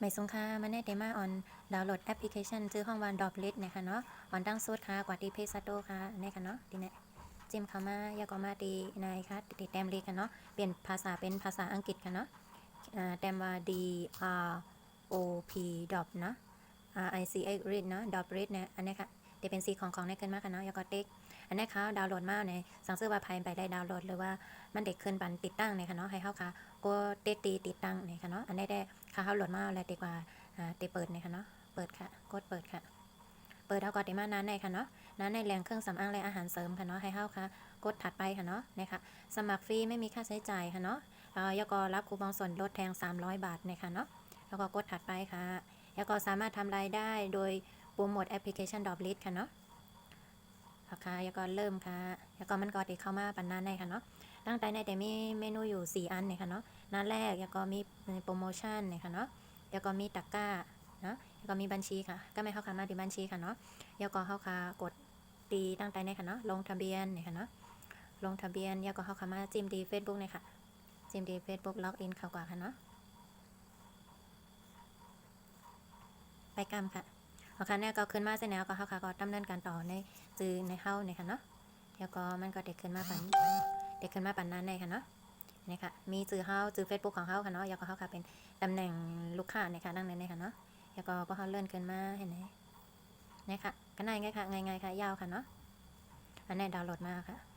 ไม่สงค่ามันได้เดมาออนดาวน์โหลดแอปพลิเคชันชื่อห้องวันดอปลิสนะคะเนาะออนตั้งสูตรค่ะกว่าดีเพซโตค่ะนี่ค่ะเนาะดีเนี่ยจิ้มเข้ามา ยากก็มาดีนายค่ะติดแต้มลีกันเนาะเปลี่ยนภาษาเป็นภาษาอังกฤษกันเนาะแต้มว่า D R O P ดอปเนาะ R I C A read เนาะดอปลิดเนี่ยอันนี้ค่ะ เดี๋ยวเป็นสีของของในขึ้นมากค่ะเนาะยากก็ติ๊กอันนี้เขาดาวน์โหลดมาเนี่ยสั่งซื้อว่าภายไปได้ดาวน์โหลดหรือว่ามันเด็กขึ้นปันติดตั้งเนี่ยค่ะเนาะให้เขาค่ะก็เตะตีติดตั้งเนี่ยค่ะเนาะอันนี้ได้ค่าเขาโหลดมาอะไรดีกว่าอ่าเตเปิดเนี่ยค่ะเนาะเปิดค่ะกดเปิดค่ะเปิดเอาก่อนเดมานานในค่ะเนาะนานในแหล่งเครื่องสำอางและอาหารเสริมค่ะเนาะให้เข้าค่ะกดถัดไปค่ะเนาะนี่ยค่ะสมัครฟรีไม่มีค่าใช้จ่ายค่ะเนาะยก็รับคูปองส่วนลดแทง 300 บาทเนี่ยค่ะเนาะแล้วก็กดถัดไปค่ะ แล้วก็สามารถทำรายได้โดย ปรโมทแอปพลิเคชันดอ p ลิ t ค่ะเนาะราคาแล้วก็เริ่มค่ะแล้วก็มันก็ติเข้ามาปันนานในค่ะเนาะตั้งแต่ในแต่มีเมนูอยู่ 4 อันเนี่ยค่ะเนาะหน้าแรกแล้วก็มีโปรโมชั่นเนี่ยค่ะเนาะแล้วก็มีตะกร้าเนาะแล้วก็มีบัญชีค่ะ ก็ไม่เข้าค่ะมาที่บัญชีค่ะเนาะแล้วก็เข้าค่ะกดตีตั้งแต่ในค่ะเนาะลงทะเบียนเนี่ยค่ะเนาะลงทะเบียนแล้วก็เข้าค่ะมาจิ้มดี Facebook เนี่ยค่ะจิ้มดี Facebook ล็อกอินเข้ากว่าค่ะเนาะไปกำค่ะ เอาค่ะเนี่ยก็ขึ้นมาเสร็จแล้วก็เข้าค่ะก็ดำเนินการต่อในจือในเข้าในค่ะเนาะแล้วก็มันก็เด็กขึ้นมาปันเด็กขึ้นมาปันนั้นในค่ะเนาะนี่ค่ะมีจือเฮาจือ Facebook ของเฮาค่ะเนาะแล้วก็เฮาค่ะเป็นตำแหน่งลูกค้าเนี่ยค่ะดังนั้นในค่ะเนาะแล้วก็ก็เขาเลื่อนขึ้นมาเห็นไหมเนี่ยค่ะก็ง่ายง่ายค่ะง่ายๆค่ะยาวค่ะเนาะอันนี้ดาวน์โหลดมาค่ะ